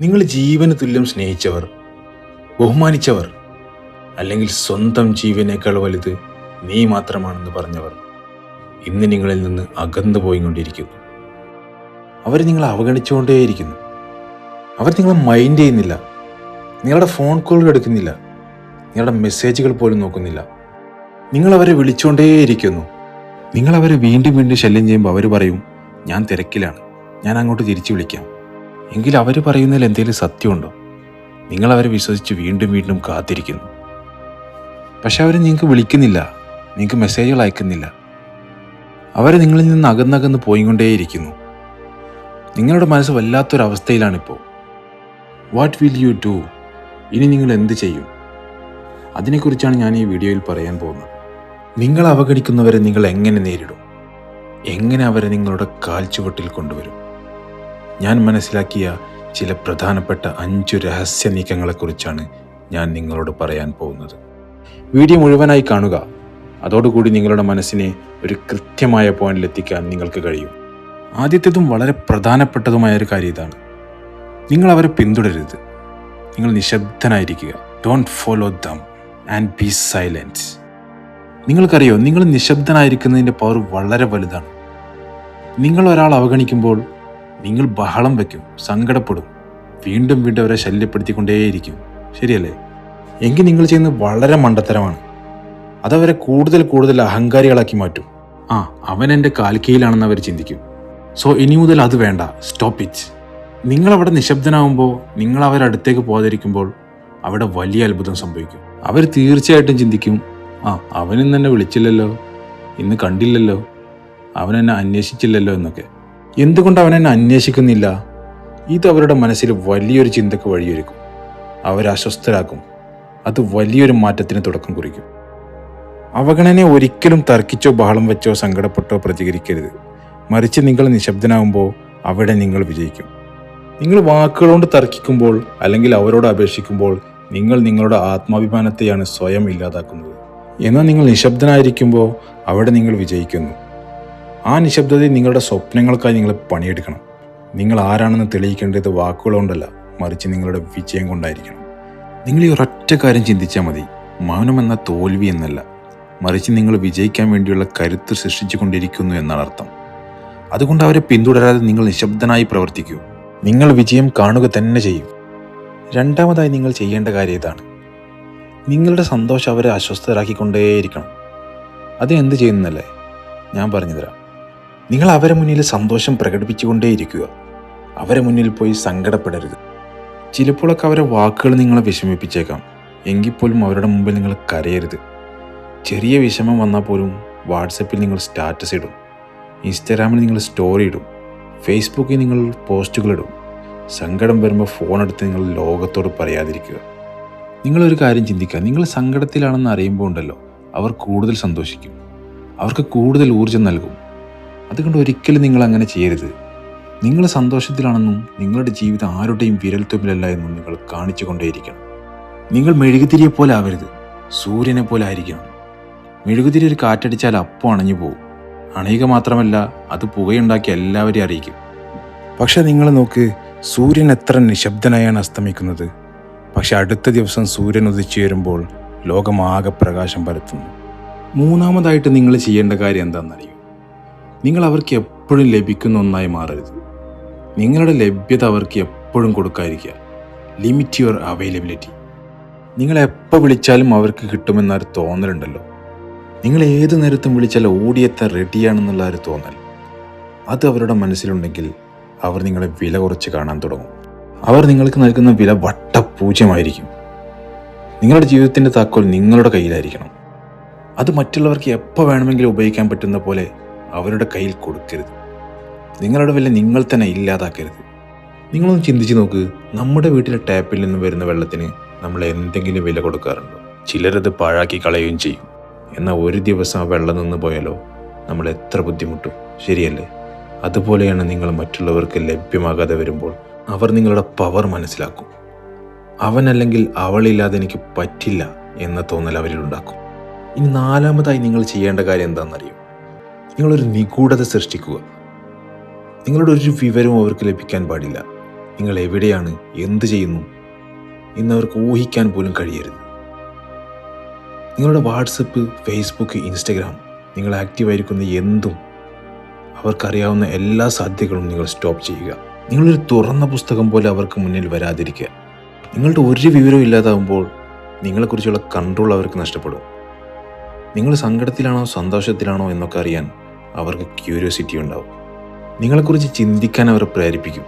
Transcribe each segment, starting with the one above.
നിങ്ങൾ ജീവന് തുല്യം സ്നേഹിച്ചവർ ബഹുമാനിച്ചവർ അല്ലെങ്കിൽ സ്വന്തം ജീവനേക്കാൾ വലുത് നീ മാത്രമാണെന്ന് പറഞ്ഞവർ ഇന്ന് നിങ്ങളിൽ നിന്ന് അകന്നു പോയിക്കൊണ്ടിരിക്കുന്നു. അവർ നിങ്ങളെ അവഗണിച്ചുകൊണ്ടേയിരിക്കുന്നു. അവർ നിങ്ങളെ മൈൻഡ് ചെയ്യുന്നില്ല. നിങ്ങളുടെ ഫോൺ കോളുകൾ എടുക്കുന്നില്ല. നിങ്ങളുടെ മെസ്സേജുകൾ പോലും നോക്കുന്നില്ല. നിങ്ങൾ അവരെ വിളിച്ചുകൊണ്ടേയിരിക്കുന്നു. നിങ്ങൾ അവരെ വീണ്ടും വീണ്ടും ശല്യം ചെയ്യുമ്പോൾ അവർ പറയും ഞാൻ തിരക്കിലാണ്. ഞാൻ അങ്ങോട്ട് തിരിച്ചു വിളിക്കാം. എങ്കിൽ അവർ പറയുന്നതിൽ എന്തെങ്കിലും സത്യമുണ്ടോ? നിങ്ങൾ അവരെ വിശ്വസിച്ച് വീണ്ടും വീണ്ടും കാത്തിരിക്കുന്നു. പക്ഷെ അവർ നിങ്ങൾക്ക് വിളിക്കുന്നില്ല നിങ്ങൾക്ക് മെസ്സേജുകൾ അയക്കുന്നില്ല. അവർ നിങ്ങളിൽ നിന്ന് അകന്നകന്ന് പോയിക്കൊണ്ടേയിരിക്കുന്നു. നിങ്ങളുടെ മനസ്സ് വല്ലാത്തൊരവസ്ഥയിലാണിപ്പോൾ വാട്ട് വിൽ യു ഡു ഇനി നിങ്ങൾ എന്ത് ചെയ്യും? അതിനെക്കുറിച്ചാണ് ഞാൻ ഈ വീഡിയോയിൽ പറയാൻ പോകുന്നത്. നിങ്ങൾ അവഗണിക്കുന്നവരെ നിങ്ങൾ എങ്ങനെ നേരിടും? എങ്ങനെ അവരെ നിങ്ങളുടെ കാൽച്ചുവട്ടിൽ കൊണ്ടുവരും? ഞാൻ മനസ്സിലാക്കിയ ചില പ്രധാനപ്പെട്ട അഞ്ചു രഹസ്യ നീക്കങ്ങളെക്കുറിച്ചാണ് ഞാൻ നിങ്ങളോട് പറയാൻ പോകുന്നത്. വീഡിയോ മുഴുവനായി കാണുക. അതോടുകൂടി നിങ്ങളുടെ മനസ്സിനെ ഒരു കൃത്യമായ പോയിന്റിലെത്തിക്കാൻ നിങ്ങൾക്ക് കഴിയും. ആദ്യത്തേതും വളരെ പ്രധാനപ്പെട്ടതുമായ ഒരു കാര്യം ഇതാണ്. നിങ്ങൾ അവരെ പിന്തുടരരുത്. നിങ്ങൾ നിശബ്ദനായിരിക്കുക. Don't follow them and be silent നിങ്ങൾക്കറിയോ നിങ്ങൾ നിശബ്ദനായിരിക്കുന്നതിന്റെ പവർ വളരെ വലുതാണ്. നിങ്ങൾ ഒരാൾ അവഗണിക്കുമ്പോൾ നിങ്ങൾ ബഹളം വയ്ക്കും സങ്കടപ്പെടും വീണ്ടും വീണ്ടും അവരെ ശല്യപ്പെടുത്തിക്കൊണ്ടേയിരിക്കും. ശരിയല്ലേ? എങ്കിൽ നിങ്ങൾ ചെയ്യുന്നത് വളരെ മണ്ടത്തരമാണ്. അതവരെ കൂടുതൽ കൂടുതൽ അഹങ്കാരികളാക്കി മാറ്റും. ആ അവൻ എന്റെ കാൽക്കീഴിലാണെന്ന് അവർ ചിന്തിക്കും. സോ ഇനി മുതൽ അത് വേണ്ട. സ്റ്റോപ്പ് ഇറ്റ് നിങ്ങൾ അവിടെ നിശബ്ദനാവുമ്പോൾ നിങ്ങൾ അവരടുത്തേക്ക് പോകാതിരിക്കുമ്പോൾ അവിടെ വലിയ അത്ഭുതം സംഭവിക്കും. അവർ തീർച്ചയായിട്ടും ചിന്തിക്കും ആ അവനും തന്നെ വിളിച്ചില്ലല്ലോ ഇന്ന് കണ്ടില്ലല്ലോ അവനെന്നെ അന്വേഷിച്ചില്ലല്ലോ എന്നൊക്കെ. എന്തുകൊണ്ട് അവൻ എന്നെ അന്വേഷിക്കുന്നില്ല? ഇത് അവരുടെ മനസ്സിൽ വലിയൊരു ചിന്തക്ക് വഴിയൊരുക്കും. അവരെ അസ്വസ്ഥരാക്കും. അത് വലിയൊരു മാറ്റത്തിന് തുടക്കം കുറിക്കും. അവഗണനെ ഒരിക്കലും തർക്കിച്ചോ ബഹളം വെച്ചോ സങ്കടപ്പെട്ടോ പ്രതികരിക്കരുത്. മറിച്ച് നിങ്ങൾ നിശബ്ദനാകുമ്പോൾ അവിടെ നിങ്ങൾ വിജയിക്കും. നിങ്ങൾ വാക്കുകളുകൊണ്ട് തർക്കിക്കുമ്പോൾ അല്ലെങ്കിൽ അവരോട് അപേക്ഷിക്കുമ്പോൾ നിങ്ങൾ നിങ്ങളുടെ ആത്മാഭിമാനത്തെയാണ് സ്വയം ഇല്ലാതാക്കുന്നത്. എന്നാൽ നിങ്ങൾ നിശബ്ദനായിരിക്കുമ്പോൾ അവിടെ നിങ്ങൾ വിജയിക്കുന്നു. ആ നിശബ്ദതയിൽ നിങ്ങളുടെ സ്വപ്നങ്ങൾക്കായി നിങ്ങൾ പണിയെടുക്കണം. നിങ്ങൾ ആരാണെന്ന് തെളിയിക്കേണ്ടത് വാക്കുകൾ കൊണ്ടല്ല മറിച്ച് നിങ്ങളുടെ വിജയം കൊണ്ടായിരിക്കണം. നിങ്ങൾ ഈ ഒരൊറ്റ കാര്യം ചിന്തിച്ചാൽ മതി മൗനം എന്ന തോൽവി എന്നല്ല. മറിച്ച് നിങ്ങൾ വിജയിക്കാൻ വേണ്ടിയുള്ള കരുത്ത് സൃഷ്ടിച്ചു കൊണ്ടിരിക്കുന്നു എന്നാണ് അർത്ഥം. അതുകൊണ്ട് അവരെ പിന്തുടരാതെ നിങ്ങൾ നിശബ്ദനായി പ്രവർത്തിക്കൂ. നിങ്ങൾ വിജയം കാണുക തന്നെ ചെയ്യും. രണ്ടാമതായി നിങ്ങൾ ചെയ്യേണ്ട കാര്യം ഇതാണ്. നിങ്ങളുടെ സന്തോഷം അവരെ അസ്വസ്ഥരാക്കിക്കൊണ്ടേയിരിക്കണം. അത് എന്ത് ചെയ്യുന്നല്ലേ? ഞാൻ പറഞ്ഞുതരാം. നിങ്ങൾ അവരെ മുന്നിൽ സന്തോഷം പ്രകടിപ്പിച്ചുകൊണ്ടേയിരിക്കുക. അവരെ മുന്നിൽ പോയി സങ്കടപ്പെടരുത്. ചിലപ്പോഴൊക്കെ അവരെ വാക്കുകൾ നിങ്ങളെ വിഷമിപ്പിച്ചേക്കാം. എങ്കിൽ പോലും അവരുടെ മുമ്പിൽ നിങ്ങൾ കരയരുത്. ചെറിയ വിഷമം വന്നാൽ പോലും വാട്സപ്പിൽ നിങ്ങൾ സ്റ്റാറ്റസ് ഇടും. ഇൻസ്റ്റാഗ്രാമിൽ നിങ്ങൾ സ്റ്റോറി ഇടും. ഫേസ്ബുക്കിൽ നിങ്ങൾ പോസ്റ്റുകൾ ഇടും. സങ്കടം വരുമ്പോൾ ഫോൺ എടുത്ത് നിങ്ങൾ ലോകത്തോട് പറയാതിരിക്കുക. നിങ്ങളൊരു കാര്യം ചിന്തിക്കുക. നിങ്ങൾ സങ്കടത്തിലാണെന്ന് അറിയുമ്പോൾ ഉണ്ടല്ലോ അവർ കൂടുതൽ സന്തോഷിക്കും. അവർക്ക് കൂടുതൽ ഊർജം നൽകും. അതുകൊണ്ട് ഒരിക്കലും നിങ്ങൾ അങ്ങനെ ചെയ്യരുത്. നിങ്ങൾ സന്തോഷത്തിലാണെന്നും നിങ്ങളുടെ ജീവിതം ആരുടെയും വിരൽത്തുമ്പിലല്ല എന്നും നിങ്ങൾ കാണിച്ചു കൊണ്ടേയിരിക്കണം നിങ്ങൾ മെഴുകുതിരിയെ പോലെ ആവരുത്. സൂര്യനെ പോലെ ആയിരിക്കണം. മെഴുകുതിരി ഒരു കാറ്റടിച്ചാൽ അപ്പോൾ അണഞ്ഞു പോകും. അണയുക മാത്രമല്ല അത് പുകയുണ്ടാക്കി എല്ലാവരെയും അറിയിക്കും. പക്ഷെ നിങ്ങൾ നോക്ക് സൂര്യൻ എത്ര നിശബ്ദനായാണ് അസ്തമിക്കുന്നത്. പക്ഷെ അടുത്ത ദിവസം സൂര്യൻ ഉദിച്ചു വരുമ്പോൾ ലോകമാകെ പ്രകാശം പരത്തുന്നു. മൂന്നാമതായിട്ട് നിങ്ങൾ ചെയ്യേണ്ട കാര്യം എന്താണെന്നറിയോ നിങ്ങൾ അവർക്ക് എപ്പോഴും ലഭിക്കുന്ന ഒന്നായി മാറരുത്. നിങ്ങളുടെ ലഭ്യത അവർക്ക് എപ്പോഴും കൊടുക്കാതിരിക്കുക. ലിമിറ്റ് യുവർ അവൈലബിലിറ്റി നിങ്ങൾ എപ്പോൾ വിളിച്ചാലും അവർക്ക് കിട്ടുമെന്നൊരു തോന്നലുണ്ടല്ലോ. നിങ്ങൾ ഏത് നേരത്തും വിളിച്ചാൽ ഓടിയെത്താൻ റെഡിയാണെന്നുള്ള ഒരു തോന്നൽ. അത് അവരുടെ മനസ്സിലുണ്ടെങ്കിൽ അവർ നിങ്ങളെ വില കുറച്ച് കാണാൻ തുടങ്ങും. അവർ നിങ്ങൾക്ക് നൽകുന്ന വില വട്ടപൂജ്യമായിരിക്കും. നിങ്ങളുടെ ജീവിതത്തിന്റെ താക്കോൽ നിങ്ങളുടെ കയ്യിലായിരിക്കണം. അത് മറ്റുള്ളവർക്ക് എപ്പോൾ വേണമെങ്കിലും ഉപയോഗിക്കാൻ പറ്റുന്ന പോലെ അവരുടെ കയ്യിൽ കൊടുക്കരുത്. നിങ്ങളുടെ വില നിങ്ങൾ തന്നെ ഇല്ലാതാക്കരുത്. നിങ്ങളൊന്ന് ചിന്തിച്ച് നോക്ക് നമ്മുടെ വീട്ടിലെ ടാപ്പിൽ നിന്ന് വരുന്ന വെള്ളത്തിന് നമ്മൾ എന്തെങ്കിലും വില കൊടുക്കാറുണ്ടോ? ചിലരത് പാഴാക്കി കളയുകയും ചെയ്യും. എന്നാൽ ഒരു ദിവസം ആ വെള്ളം നിന്ന് പോയാലോ? നമ്മൾ എത്ര ബുദ്ധിമുട്ടും. ശരിയല്ലേ? അതുപോലെയാണ് നിങ്ങൾ മറ്റുള്ളവർക്ക് ലഭ്യമാകാതെ വരുമ്പോൾ അവർ നിങ്ങളുടെ പവർ മനസ്സിലാക്കും. അവനല്ലെങ്കിൽ അവളില്ലാതെ എനിക്ക് പറ്റില്ല എന്ന തോന്നൽ അവരിലുണ്ടാക്കും. ഇനി നാലാമതായി നിങ്ങൾ ചെയ്യേണ്ട കാര്യം എന്താണെന്നറിയോ? നിങ്ങളൊരു നിഗൂഢത സൃഷ്ടിക്കുക. നിങ്ങളുടെ ഒരു വിവരവും അവർക്ക് ലഭിക്കാൻ പാടില്ല. നിങ്ങൾ എവിടെയാണ് എന്ത് ചെയ്യുന്നു എന്നവർക്ക് ഊഹിക്കാൻ പോലും കഴിയരുത്. നിങ്ങളുടെ വാട്സപ്പ് ഫേസ്ബുക്ക് ഇൻസ്റ്റഗ്രാം നിങ്ങൾ ആക്റ്റീവായിരിക്കുന്ന എന്തും അവർക്കറിയാവുന്ന എല്ലാ സാധ്യതകളും നിങ്ങൾ സ്റ്റോപ്പ് ചെയ്യുക. നിങ്ങളൊരു തുറന്ന പുസ്തകം പോലെ അവർക്ക് മുന്നിൽ വരാതിരിക്കുക. നിങ്ങളുടെ ഒരു വിവരവും ഇല്ലാതാവുമ്പോൾ നിങ്ങളെക്കുറിച്ചുള്ള കൺട്രോൾ അവർക്ക് നഷ്ടപ്പെടും. നിങ്ങൾ സങ്കടത്തിലാണോ സന്തോഷത്തിലാണോ എന്നൊക്കെ അറിയാൻ അവർക്ക് ക്യൂരിയോസിറ്റി ഉണ്ടാവും. നിങ്ങളെക്കുറിച്ച് ചിന്തിക്കാൻ അവരെ പ്രേരിപ്പിക്കും.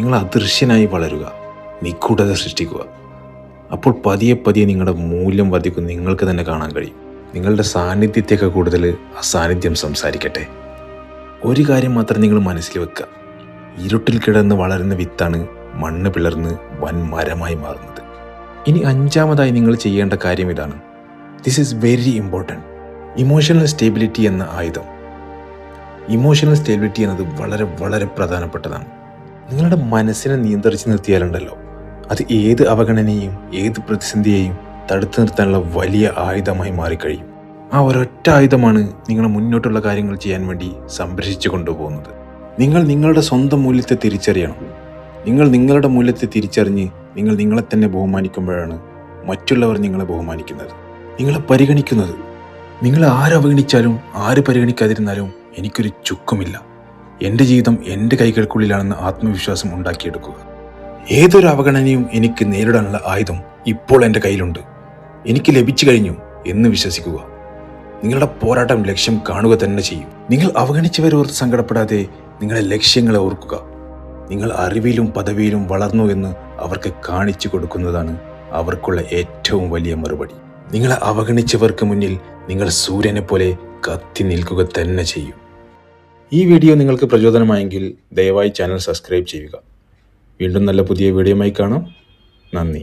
നിങ്ങൾ അദൃശ്യനായി വളരുക നിഗൂഢത സൃഷ്ടിക്കുക. അപ്പോൾ പതിയെ പതിയെ നിങ്ങളുടെ മൂല്യം വർദ്ധിക്കും നിങ്ങൾക്ക് തന്നെ കാണാൻ കഴിയും. നിങ്ങളുടെ സാന്നിധ്യത്തേക്കാൾ കൂടുതൽ അസാന്നിധ്യം സംസാരിക്കട്ടെ. ഒരു കാര്യം മാത്രം നിങ്ങൾ മനസ്സിൽ വെക്കുക. ഇരുട്ടിൽ കിടന്ന് വളരുന്ന വിത്താണ് മണ്ണ് പിളർന്ന് വൻ മരമായി മാറുന്നത്. ഇനി അഞ്ചാമതായി നിങ്ങൾ ചെയ്യേണ്ട കാര്യം ഇതാണ്. This is very important emotional stability എന്ന ആയുധം. ഇമോഷണൽ സ്റ്റേബിലിറ്റി എന്നത് വളരെ വളരെ പ്രധാനപ്പെട്ടതാണ്. നിങ്ങളുടെ മനസ്സിനെ നിയന്ത്രിച്ച് നിർത്തിയാലുണ്ടല്ലോ. അത് ഏത് അവഗണനയെയും ഏത് പ്രതിസന്ധിയെയും തടുത്തു നിർത്താനുള്ള വലിയ ആയുധമായി മാറിക്കഴിയും. ആ ഒരൊറ്റ ആയുധമാണ് നിങ്ങളെ മുന്നോട്ടുള്ള കാര്യങ്ങൾ ചെയ്യാൻ വേണ്ടി സംരക്ഷിച്ചു കൊണ്ടുപോകുന്നത്. നിങ്ങൾ നിങ്ങളുടെ സ്വന്തം മൂല്യത്തെ തിരിച്ചറിയണം. നിങ്ങൾ നിങ്ങളുടെ മൂല്യത്തെ തിരിച്ചറിഞ്ഞ് നിങ്ങൾ നിങ്ങളെ തന്നെ ബഹുമാനിക്കുമ്പോഴാണ് മറ്റുള്ളവർ നിങ്ങളെ ബഹുമാനിക്കുന്നത്. നിങ്ങളെ പരിഗണിക്കുന്നത്. നിങ്ങളെ ആരവഗണിച്ചാലും ആര് പരിഗണിക്കാതിരുന്നാലും എനിക്കൊരു ചുക്കുമില്ല. എന്റെ ജീവിതം എന്റെ കൈകൾക്കുള്ളിലാണെന്ന് ആത്മവിശ്വാസം ഉണ്ടാക്കിയെടുക്കുക. ഏതൊരു അവഗണനയും എനിക്ക് നേരിടാനുള്ള ആയുധം ഇപ്പോൾ എന്റെ കയ്യിലുണ്ട്. എനിക്ക് ലഭിച്ചു കഴിഞ്ഞു എന്ന് വിശ്വസിക്കുക. നിങ്ങളുടെ പോരാട്ടം ലക്ഷ്യം കാണുക തന്നെ ചെയ്യും. നിങ്ങൾ അവഗണിച്ചവരോർത്ത് സങ്കടപ്പെടാതെ നിങ്ങളുടെ ലക്ഷ്യങ്ങളെ ഓർക്കുക. നിങ്ങൾ അറിവിലും പദവിയിലും വളർന്നു എന്ന് അവർക്ക് കാണിച്ചു കൊടുക്കുന്നതാണ് അവർക്കുള്ള ഏറ്റവും വലിയ മറുപടി. നിങ്ങളെ അവഗണിച്ചവർക്ക് മുന്നിൽ നിങ്ങൾ സൂര്യനെ പോലെ കത്തി നിൽക്കുക തന്നെ ചെയ്യും. ഈ വീഡിയോ നിങ്ങൾക്ക് പ്രചോദനമായെങ്കിൽ ദയവായി ചാനൽ സബ്സ്ക്രൈബ് ചെയ്യുക. വീണ്ടും നല്ല പുതിയ വീഡിയോയുമായി കാണാം. നന്ദി.